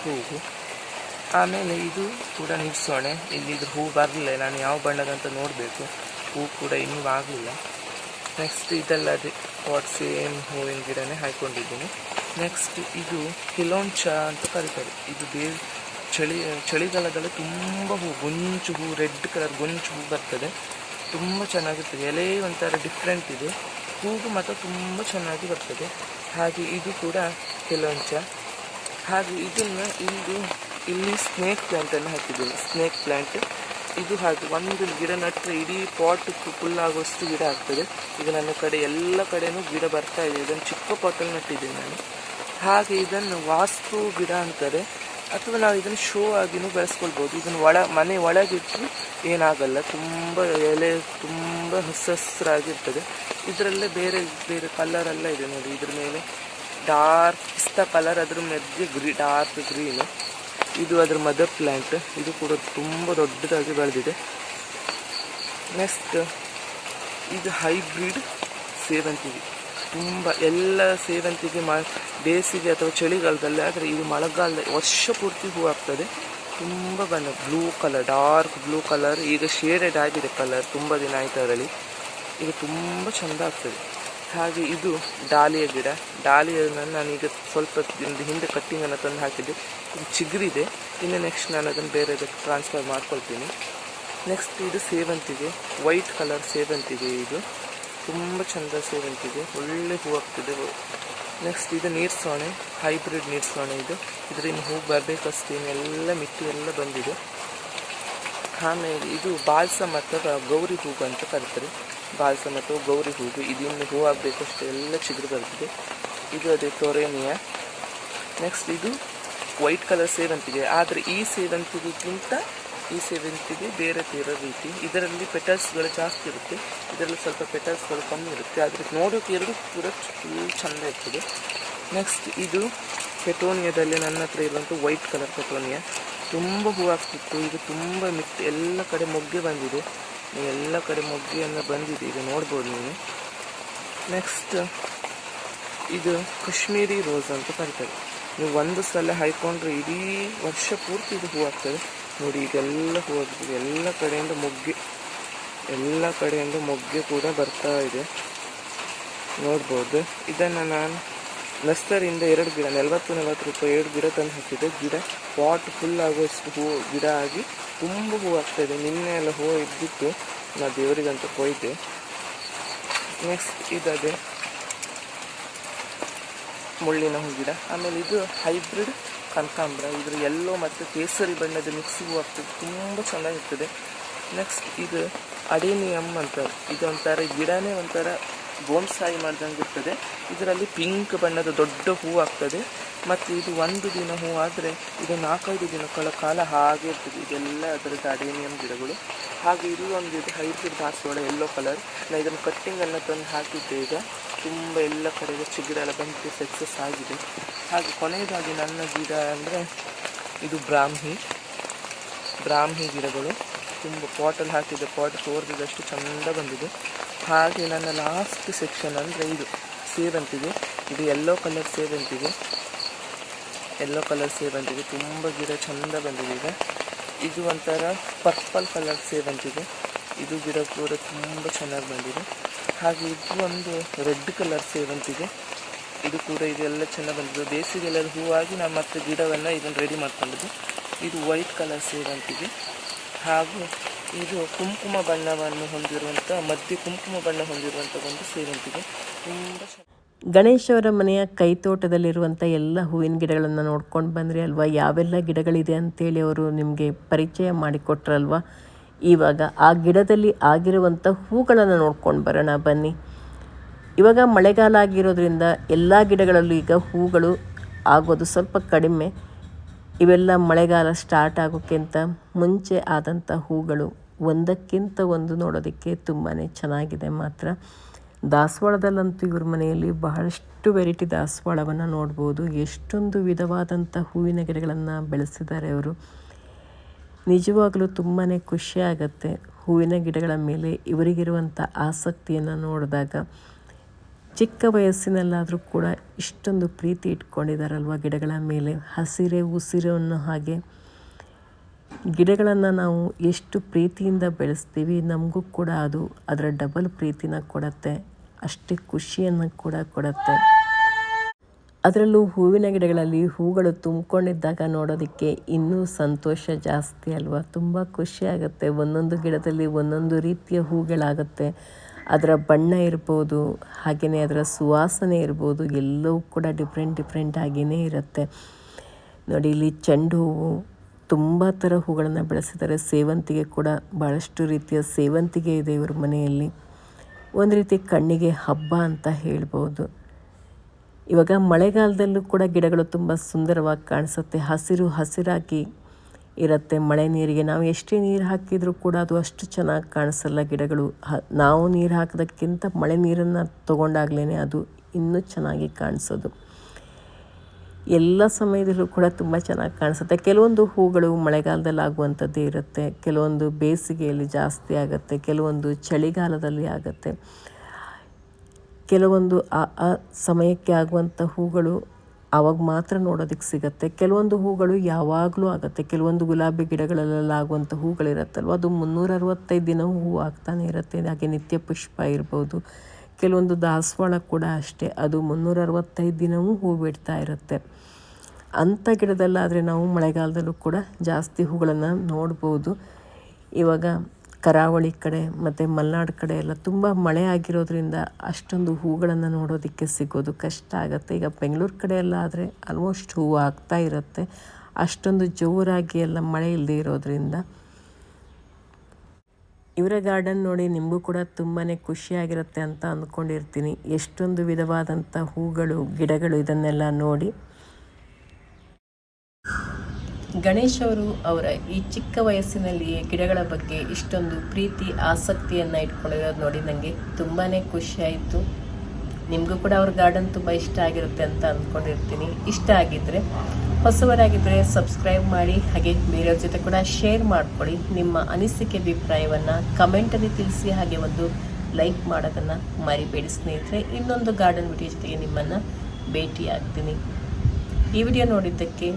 ಹೂವು. ಆಮೇಲೆ ಇದು ಕೂಡ ನಿಲ್ಸೋಣೆ ಇಲ್ಲಿ ಇದ್ರ ಹೂ ಬರಲಿಲ್ಲ. ನಾನು ಯಾವ ಬಣ್ಣದಂತ ನೋಡಬೇಕು. ಹೂ ಕೂಡ ಇನ್ನೂ ಆಗಲಿಲ್ಲ. ನೆಕ್ಸ್ಟ್ ಇದೆಲ್ಲ ಅದೇ ಪಾಟ್ ಸೇಮ್ ಹೂವಿನ ಗಿಡನೇ ಹಾಕ್ಕೊಂಡಿದ್ದೀನಿ ನೆಕ್ಸ್ಟ್ ಇದು ಕಿಲೋಂಚ ಅಂತ ಕರೀತಾರೆ. ಇದು ಬೇರೆ ಚಳಿ, ಚಳಿಗಾಲದಲ್ಲಿ ತುಂಬ ಹೂ, ಗೊಂಚು ಹೂ, ರೆಡ್ ಕಲರ್ ಗೊಂಚು ಹೂ ಬರ್ತದೆ. ತುಂಬ ಚೆನ್ನಾಗಿರ್ತದೆ. ಎಲೆ ಒಂಥರ ಡಿಫ್ರೆಂಟ್ ಇದೆ. ಹೂವು ಮಾತ್ರ ತುಂಬ ಚೆನ್ನಾಗಿ ಬರ್ತದೆ. ಹಾಗೆ ಇದು ಕೂಡ ಕೆಲವಂಚ. ಹಾಗೆ ಇದನ್ನು ಇಲ್ಲಿ ಇಲ್ಲಿ ಸ್ನೇಕ್ ಪ್ಲ್ಯಾಂಟನ್ನು ಹಾಕಿದ್ದೀನಿ ಸ್ನೇಕ್ ಪ್ಲಾಂಟ್ ಇದು ಹಾಗೆ ಒಂದು ಗಿಡ ನಟ್ಟರೆ ಇಡೀ ಪಾಟ್ ಫುಲ್ ಆಗುವಷ್ಟು ಗಿಡ ಆಗ್ತದೆ. ಈಗ ನನ್ನ ಕಡೆ ಎಲ್ಲ ಕಡೆನೂ ಗಿಡ ಬರ್ತಾ ಇದೆ. ಇದನ್ನು ಚಿಕ್ಕ ಪಾಟಲ್ಲಿ ನಟ್ಟಿದ್ದೀನಿ ನಾನು. ಹಾಗೆ ಇದನ್ನು ವಾಸ್ತು ಗಿಡ ಅಂತಾರೆ. ಅಥವಾ ನಾವು ಇದನ್ನು ಶೋ ಆಗಿನೂ ಬೆಳೆಸ್ಕೊಳ್ಬೋದು. ಇದನ್ನು ಒಳ, ಮನೆ ಒಳಗಿಟ್ಟು ಏನಾಗಲ್ಲ. ತುಂಬ ಎಲೆ, ತುಂಬ ಹಸಿ ಹಸಿರಾಗಿರ್ತದೆ ಇದರಲ್ಲೇ ಬೇರೆ ಬೇರೆ ಕಲರ್ ಎಲ್ಲ ಇದೆ ನೋಡಿ. ಇದ್ರ ಮೇಲೆ ಡಾರ್ಕ್ ಪಿಸ್ತಾ ಕಲರ್ ಅದ್ರ ಮಧ್ಯೆ ಗ್ರೀ ಡಾರ್ಕ್ ಗ್ರೀನು ಇದು ಅದರ ಮದರ್ ಪ್ಲ್ಯಾಂಟ್ ಇದು ಕೂಡ ತುಂಬ ದೊಡ್ಡದಾಗಿ ಬೆಳೆದಿದೆ. ನೆಕ್ಸ್ಟ್ ಇದು ಹೈಬ್ರಿಡ್ ಸೇವಂತಿಗೆ. ತುಂಬ ಎಲ್ಲ ಸೇವಂತಿಗೆ ಮ, ಬೇಸಿಗೆ ಅಥವಾ ಚಳಿಗಾಲದಲ್ಲಿ ಆದರೆ ಇದು ಮಳೆಗಾಲದ ವರ್ಷ ಪೂರ್ತಿ ಹೂ ಆಗ್ತದೆ. ತುಂಬ ಬಣ್ಣ blue colour dark blue colour ಈಗ ಶೇಡೆಡ್ ಆಗಿದೆ ಕಲರ್ ತುಂಬ ದಿನ ಆಯಿತು ಅದರಲ್ಲಿ. ಈಗ ತುಂಬ ಚೆಂದ ಆಗ್ತದೆ. ಹಾಗೆ ಇದು ಡಾಲಿಯ ಗಿಡ. ಡಾಲಿಯನ್ನು ನಾನೀಗ ಸ್ವಲ್ಪ ದಿನದ ಹಿಂದೆ ಕಟ್ಟಿಂಗನ್ನು ತಂದು ಹಾಕಿದ್ದೆ. ಇದು ಚಿಗುರಿದೆ. ಇನ್ನು ನೆಕ್ಸ್ಟ್ ನಾನು ಅದನ್ನು ಬೇರೆ ಟ್ರಾನ್ಸ್ಫರ್ ಮಾಡ್ಕೊಳ್ತೀನಿ. ನೆಕ್ಸ್ಟ್ ಇದು ಸೇವಂತಿಗೆ ವೈಟ್ ಕಲರ್ ಸೇವಂತಿಗೆ ಇದು ತುಂಬ ಚಂದ ಸೇವಂತಿಗೆ ಒಳ್ಳೆ ಹೂ ಆಗ್ತಿದೆ. ನೆಕ್ಸ್ಟ್ ಇದು ನೀರು ಸೋಣೆ ಹೈಬ್ರಿಡ್ ನೀರು ಸೋಣೆ ಇದು. ಇದರಿಂದ ಹೂ ಬರಬೇಕಷ್ಟೇ ಎಲ್ಲ ಮಿಟ್ಟಿ ಎಲ್ಲ ಬಂದಿದೆ. ಆಮೇಲೆ ಇದು ಬಾಲ್ಸಮ್ ಅಥವಾ ಗೌರಿ ಹೂವು ಅಂತ ಕರೀತಾರೆ. ಬಾಲ್ಸಮ್ ಅಥವಾ ಗೌರಿ ಹೂವು ಇದಿನ್ನು ಹೂ ಆಗಬೇಕಷ್ಟೇ ಎಲ್ಲ ಚಿಗುರು ಬರ್ತಿದೆ ಇದು ಅದೇ ತೊರೆನಿಯ ನೆಕ್ಸ್ಟ್ ಇದು ವೈಟ್ ಕಲರ್ ಸೇವಂತಿಗೆ. ಆದರೆ ಈ ಸೇವಂತಿಗೆಗಿಂತ ಈ ಸೇವಂತಿಗೆ ಬೇರೆ ಬೇರೆ ರೀತಿ. ಇದರಲ್ಲಿ ಪೆಟಲ್ಸ್ಗಳು ಜಾಸ್ತಿ ಇರುತ್ತೆ. ಇದರಲ್ಲಿ ಸ್ವಲ್ಪ ಪೆಟಲ್ಸ್ಗಳು ಕಮ್ಮಿ ಇರುತ್ತೆ. ಆದರೆ ನೋಡೋಕೆ ಎರಡು ಕೂಡ ಫುಲ್ ಚೆಂದ ಇರ್ತದೆ. ನೆಕ್ಸ್ಟ್ ಇದು ಪೆಟೋನಿಯಾದಲ್ಲಿ ನನ್ನ ಹತ್ರ ಇರುವಂಥ ವೈಟ್ ಕಲರ್ ಪೆಟೋನಿಯಾ. ತುಂಬ ಹೂ ಆಗ್ತಿತ್ತು. ಈಗ ತುಂಬ ಮಿಟ್ಟು ಎಲ್ಲ ಕಡೆ ಮೊಗ್ಗೆ ಬಂದಿದೆ. ಎಲ್ಲ ಕಡೆ ಮೊಗ್ಗೆಯನ್ನು ಬಂದಿದೆ. ಈಗ ನೋಡ್ಬೋದು ನೀವು. ನೆಕ್ಸ್ಟ್ ಇದು ಕಾಶ್ಮೀರಿ ರೋಸ್ ಅಂತ ಕರಿತಾರೆ ನೀವು ಒಂದು ಸಲ ಹಾಯ್ಕೊಂಡ್ರೆ ಇಡೀ ವರ್ಷ ಪೂರ್ತಿ ಇದು ಹೂ ಆಗ್ತದೆ. ನೋಡಿ ಇದೆಲ್ಲ ಹೂ ಆಗ್ತದೆ. ಎಲ್ಲ ಕಡೆಯಿಂದ ಮೊಗ್ಗೆ, ಎಲ್ಲ ಕಡೆಯಿಂದ ಮೊಗ್ಗೆ ಕೂಡ ಬರ್ತಾ ಇದೆ. ನೋಡ್ಬೋದು. ಇದನ್ನು ನಾನು ನರ್ಸರಿಯಿಂದ ಎರಡು ಗಿಡ, ನಲವತ್ತು ನಲವತ್ತು ರೂಪಾಯಿ ಎರಡು ಗಿಡ ತಂದು ಹಾಕಿದೆ. ಗಿಡ ಪಾಟ್ ಫುಲ್ ಆಗುವಷ್ಟು ಹೂವು ಗಿಡ ಆಗಿ ತುಂಬ ಹೂ ಆಗ್ತಾ ಇದೆ. ನಿನ್ನೆ ಎಲ್ಲ ಹೂ ಇದ್ದಿತ್ತು. ನಾ ದೇವರಿಗಂತ ಕೊಯ್ದೆ. ನೆಕ್ಸ್ಟ್ ಇದಾದೆ ಮುಳ್ಳಿನ ಹೂ ಗಿಡ. ಆಮೇಲೆ ಇದು ಹೈಬ್ರಿಡ್ ಕನಕಾಂಬ್ರ. ಇದ್ರ ಎಲ್ಲೋ ಮತ್ತು ಕೇಸರಿ ಬಣ್ಣದ ಮಿಕ್ಸ್ ಹೂ ಆಗ್ತದೆ. ತುಂಬ ಚೆನ್ನಾಗಿರ್ತದೆ. ನೆಕ್ಸ್ಟ್ ಇದು ಅಡೇನಿಯಮ್ ಅಂತ. ಇದೊಂಥರ ಗಿಡನೇ ಒಂಥರ ಬೋನ್ಸಾಯಿ ಮಾಡ್ದಂಗೆ ಇರ್ತದೆ. ಇದರಲ್ಲಿ ಪಿಂಕ್ ಬಣ್ಣದ ದೊಡ್ಡ ಹೂ ಆಗ್ತದೆ. ಮತ್ತು ಇದು ಒಂದು ದಿನ ಹೂ ಆದರೆ ಇದು ನಾಲ್ಕೈದು ದಿನಗಳ ಕಾಲ ಹಾಗೆ ಇರ್ತದೆ. ಇದೆಲ್ಲ ಅದರದ್ದು ಅಡೇನಿಯಂ ಗಿಡಗಳು. ಹಾಗೆ ಇದು ಒಂದು ಇದು ಹೈಬ್ರಿಡ್ ದಾಸವಾಳ ಎಲ್ಲೋ ಕಲರ್ ನಾನು ಇದನ್ನು ಕಟ್ಟಿಂಗನ್ನು ತಂದು ಹಾಕಿದ್ದೆ ಈಗ. ತುಂಬ ಎಲ್ಲ ಕಡೆಗೆ ಚಿಗುರೆಲ್ಲ ಬಂದು ಸಕ್ಸಸ್ ಆಗಿದೆ. ಹಾಗೆ ಕೊನೆಯದಾಗಿ ನನ್ನ ಗಿಡ ಅಂದರೆ ಇದು ಬ್ರಾಹ್ಮಿ. ಬ್ರಾಹ್ಮಿ ಗಿಡಗಳು. ತುಂಬ ಪಾಟಲ್ಲಿ ಹಾಕಿದ್ದೆ. ಪಾಟ್ ತೋರಿದಷ್ಟು ಚೆಂದ ಬಂದಿದೆ. ಹಾಗೆ ನನ್ನ ಲಾಸ್ಟ್ ಸೆಕ್ಷನ್ ಅಂದರೆ ಇದು ಸೇವಂತಿಗೆ ಇದು ಎಲ್ಲೋ ಕಲರ್ ಸೇವಂತಿಗೆ ಎಲ್ಲೋ ಕಲರ್ ಸೇವಂತಿಗೆ ತುಂಬ ಗಿಡ ಚೆಂದ ಬಂದಿದೆ ಈಗ. ಇದು ಒಂಥರ ಪರ್ಪಲ್ ಕಲರ್ ಸೇವಂತಿಗೆ ಇದು ಗಿಡ ಕೂಡ ತುಂಬ ಚೆನ್ನಾಗಿ ಬಂದಿದೆ. ಹಾಗೆ ಇದು ಒಂದು ರೆಡ್ ಕಲರ್ ಸೇವಂತಿಗೆ ಇದು ಕೂಡ ಇದೆಲ್ಲ ಚೆನ್ನಾಗಿ ಬಂದಿದೆ. ಬೇಸಿಗೆಲ್ಲ ಹೂವಾಗಿ ನಾನು ಮತ್ತೆ ಗಿಡವನ್ನು ಇದನ್ನು ರೆಡಿ ಮಾಡ್ಕೊಂಡಿದ್ದು. ಇದು ವೈಟ್ ಕಲರ್ ಸೇವಂತಿಗೆ ಹಾಗೂ ಇದು ಕುಂಕುಮ ಬಣ್ಣವನ್ನು ಹೊಂದಿರುವಂಥ ಮಧ್ಯೆ ಕುಂಕುಮ ಬಣ್ಣ ಹೊಂದಿರುವಂಥ ಒಂದು ಸೇವಂತಿಗೆ. ತುಂಬ ಗಣೇಶವರ ಮನೆಯ ಕೈತೋಟದಲ್ಲಿರುವಂಥ ಎಲ್ಲ ಹೂವಿನ ಗಿಡಗಳನ್ನು ನೋಡ್ಕೊಂಡು ಬಂದ್ರಿ ಅಲ್ವಾ? ಯಾವೆಲ್ಲ ಗಿಡಗಳಿದೆ ಅಂತೇಳಿ ಅವರು ನಿಮಗೆ ಪರಿಚಯ ಮಾಡಿಕೊಟ್ರಲ್ವಾ? ಇವಾಗ ಆ ಗಿಡದಲ್ಲಿ ಆಗಿರುವಂಥ ಹೂಗಳನ್ನು ನೋಡ್ಕೊಂಡು ಬರೋಣ, ಬನ್ನಿ. ಇವಾಗ ಮಳೆಗಾಲ ಆಗಿರೋದ್ರಿಂದ ಎಲ್ಲ ಗಿಡಗಳಲ್ಲೂ ಈಗ ಹೂಗಳು ಆಗೋದು ಸ್ವಲ್ಪ ಕಡಿಮೆ. ಇವೆಲ್ಲ ಮಳೆಗಾಲ ಸ್ಟಾರ್ಟ್ ಆಗೋಕ್ಕಿಂತ ಮುಂಚೆ ಆದಂಥ ಹೂಗಳು ಒಂದಕ್ಕಿಂತ ಒಂದು ನೋಡೋದಕ್ಕೆ ತುಂಬಾ ಚೆನ್ನಾಗಿದೆ ಮಾತ್ರ. ದಾಸವಾಳದಲ್ಲಂತೂ ಇವ್ರ ಮನೆಯಲ್ಲಿ ಬಹಳಷ್ಟು ವೆರೈಟಿ ದಾಸವಾಳವನ್ನು ನೋಡ್ಬೋದು. ಎಷ್ಟೊಂದು ವಿಧವಾದಂಥ ಹೂವಿನ ಗಿಡಗಳನ್ನು ಬೆಳೆಸಿದ್ದಾರೆ ಅವರು. ನಿಜವಾಗಲೂ ತುಂಬಾ ಖುಷಿ ಹೂವಿನ ಗಿಡಗಳ ಮೇಲೆ ಇವರಿಗಿರುವಂಥ ಆಸಕ್ತಿಯನ್ನು ನೋಡಿದಾಗ. ಚಿಕ್ಕ ವಯಸ್ಸಿನಲ್ಲಾದರೂ ಕೂಡ ಇಷ್ಟೊಂದು ಪ್ರೀತಿ ಇಟ್ಕೊಂಡಿದ್ದಾರಲ್ವ ಗಿಡಗಳ ಮೇಲೆ? ಹಸಿರೆ, ಉಸಿರು ಅನ್ನೋ ಹಾಗೆ. ಗಿಡಗಳನ್ನು ನಾವು ಎಷ್ಟು ಪ್ರೀತಿಯಿಂದ ಬೆಳೆಸ್ತೀವಿ ನಮಗೂ ಕೂಡ ಅದು ಅದರ ಡಬಲ್ ಪ್ರೀತಿನ ಕೊಡತ್ತೆ, ಅಷ್ಟೇ ಖುಷಿಯನ್ನು ಕೂಡ ಕೊಡತ್ತೆ. ಅದರಲ್ಲೂ ಹೂವಿನ ಗಿಡಗಳಲ್ಲಿ ಹೂಗಳು ತುಂಬಿಕೊಂಡಿದ್ದಾಗ ನೋಡೋದಕ್ಕೆ ಇನ್ನೂ ಸಂತೋಷ ಜಾಸ್ತಿ ಅಲ್ವಾ? ತುಂಬ ಖುಷಿ ಆಗುತ್ತೆ. ಒಂದೊಂದು ಗಿಡದಲ್ಲಿ ಒಂದೊಂದು ರೀತಿಯ ಹೂಗಳಾಗುತ್ತೆ. ಅದರ ಬಣ್ಣ ಇರ್ಬೋದು ಹಾಗೆಯೇ ಅದರ ಸುವಾಸನೆ ಇರ್ಬೋದು, ಎಲ್ಲವೂ ಕೂಡ ಡಿಫ್ರೆಂಟ್ ಡಿಫ್ರೆಂಟ್ ಆಗಿಯೇ ಇರುತ್ತೆ. ನೋಡಿ, ಇಲ್ಲಿ ಚೆಂಡು ಹೂವು ತುಂಬ ಥರ ಹೂಗಳನ್ನು ಬೆಳೆಸಿದ್ದಾರೆ. ಸೇವಂತಿಗೆ ಕೂಡ ಭಾಳಷ್ಟು ರೀತಿಯ ಸೇವಂತಿಗೆ ಇದೆ ಇವ್ರ ಮನೆಯಲ್ಲಿ. ಒಂದು ರೀತಿ ಕಣ್ಣಿಗೆ ಹಬ್ಬ ಅಂತ ಹೇಳ್ಬೋದು. ಇವಾಗ ಮಳೆಗಾಲದಲ್ಲೂ ಕೂಡ ಗಿಡಗಳು ತುಂಬ ಸುಂದರವಾಗಿ ಕಾಣಿಸುತ್ತೆ. ಹಸಿರು, ಹಸಿರಾಗಿ ಇರುತ್ತೆ. ಮಳೆ ನೀರಿಗೆ ನಾವು ಎಷ್ಟೇ ನೀರು ಹಾಕಿದರೂ ಕೂಡ ಅದು ಅಷ್ಟು ಚೆನ್ನಾಗಿ ಕಾಣಿಸಲ್ಲ ಗಿಡಗಳು. ನಾವು ನೀರು ಹಾಕೋದಕ್ಕಿಂತ ಮಳೆ ನೀರನ್ನು ತೊಗೊಂಡಾಗ್ಲೇ ಅದು ಇನ್ನೂ ಚೆನ್ನಾಗಿ ಕಾಣಿಸೋದು. ಎಲ್ಲ ಸಮಯದಲ್ಲೂ ಕೂಡ ತುಂಬ ಚೆನ್ನಾಗಿ ಕಾಣಿಸುತ್ತೆ. ಕೆಲವೊಂದು ಹೂಗಳು ಮಳೆಗಾಲದಲ್ಲಿ ಆಗುವಂಥದ್ದೇ ಇರುತ್ತೆ. ಕೆಲವೊಂದು ಬೇಸಿಗೆಯಲ್ಲಿ ಜಾಸ್ತಿ ಆಗುತ್ತೆ. ಕೆಲವೊಂದು ಚಳಿಗಾಲದಲ್ಲಿ ಆಗುತ್ತೆ. ಕೆಲವೊಂದು ಆ ಆ ಸಮಯಕ್ಕೆ ಆಗುವಂಥ ಹೂಗಳು ಆವಾಗ ಮಾತ್ರ ನೋಡೋದಕ್ಕೆ ಸಿಗುತ್ತೆ. ಕೆಲವೊಂದು ಹೂಗಳು ಯಾವಾಗಲೂ ಆಗುತ್ತೆ. ಕೆಲವೊಂದು ಗುಲಾಬಿ ಗಿಡಗಳಲ್ಲೆಲ್ಲ ಆಗುವಂಥ ಹೂಗಳಿರುತ್ತಲ್ವ? ಅದು ಮುನ್ನೂರ ಅರವತ್ತೈದು ದಿನ ಹೂವು ಆಗ್ತಾನೆ ಇರುತ್ತೆ. ಹಾಗೆ ನಿತ್ಯ ಪುಷ್ಪ ಇರ್ಬೋದು. ಕೆಲವೊಂದು ದಾಸವಾಳ ಕೂಡ ಅಷ್ಟೇ. ಅದು ಮುನ್ನೂರ ಅರವತ್ತೈದು ದಿನವೂ ಹೂ ಬಿಡ್ತಾ ಇರುತ್ತೆ. ಅಂಥ ಗಿಡದಲ್ಲಾದರೆ ನಾವು ಮಳೆಗಾಲದಲ್ಲೂ ಕೂಡ ಜಾಸ್ತಿ ಹೂಗಳನ್ನು ನೋಡ್ಬೋದು. ಇವಾಗ ಕರಾವಳಿ ಕಡೆ ಮತ್ತು ಮಲೆನಾಡು ಕಡೆ ಎಲ್ಲ ತುಂಬ ಮಳೆ ಆಗಿರೋದ್ರಿಂದ ಅಷ್ಟೊಂದು ಹೂಗಳನ್ನು ನೋಡೋದಕ್ಕೆ ಸಿಗೋದು ಕಷ್ಟ ಆಗುತ್ತೆ. ಈಗ ಬೆಂಗಳೂರು ಕಡೆ ಎಲ್ಲ ಆದರೆ ಆಲ್ಮೋಸ್ಟ್ ಹೂವು ಆಗ್ತಾ ಇರುತ್ತೆ. ಅಷ್ಟೊಂದು ಜೋರಾಗಿ ಎಲ್ಲ ಮಳೆ ಇಲ್ಲದೆ ಇರೋದ್ರಿಂದ. ಇವರ ಗಾರ್ಡನ್ ನೋಡಿ ನಿಮಗೂ ಕೂಡ ತುಂಬಾ ಖುಷಿಯಾಗಿರುತ್ತೆ ಅಂತ ಅಂದ್ಕೊಂಡಿರ್ತೀನಿ. ಎಷ್ಟೊಂದು ವಿಧವಾದಂಥ ಹೂಗಳು, ಗಿಡಗಳು ಇದನ್ನೆಲ್ಲ ನೋಡಿ. ಗಣೇಶ್ ಅವರು ಅವರ ಈ ಚಿಕ್ಕ ವಯಸ್ಸಿನಲ್ಲಿಯೇ ಗಿಡಗಳ ಬಗ್ಗೆ ಇಷ್ಟೊಂದು ಪ್ರೀತಿ, ಆಸಕ್ತಿಯನ್ನು ಇಟ್ಕೊಂಡಿರೋದು ನೋಡಿ ನನಗೆ ತುಂಬಾ ಖುಷಿಯಾಯಿತು ನಿಮಗೂ ಕೂಡ ಅವ್ರ ಗಾರ್ಡನ್ ತುಂಬ ಇಷ್ಟ ಆಗಿರುತ್ತೆ ಅಂತ ಅಂದ್ಕೊಂಡಿರ್ತೀನಿ ಇಷ್ಟ ಆಗಿದ್ದರೆ ಹೊಸವರಾಗಿದ್ದರೆ ಸಬ್ಸ್ಕ್ರೈಬ್ ಮಾಡಿ, ಹಾಗೆ ಬೇರೆಯವ್ರ ಜೊತೆ ಕೂಡ ಶೇರ್ ಮಾಡ್ಕೊಳ್ಳಿ. ನಿಮ್ಮ ಅನಿಸಿಕೆ ಅಭಿಪ್ರಾಯವನ್ನು ಕಮೆಂಟಲ್ಲಿ ತಿಳಿಸಿ, ಹಾಗೆ ಒಂದು ಲೈಕ್ ಮಾಡೋದನ್ನು ಮರಿಬೇಡಿ ಸ್ನೇಹಿತರೆ. ಇನ್ನೊಂದು ಗಾರ್ಡನ್ ವಿಡಿಯೋ ಜೊತೆಗೆ ನಿಮ್ಮನ್ನು ಭೇಟಿ ಆಗ್ತೀನಿ ಈ ವಿಡಿಯೋ ನೋಡಿದ್ದಕ್ಕೆ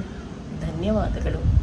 ಧನ್ಯವಾದಗಳು.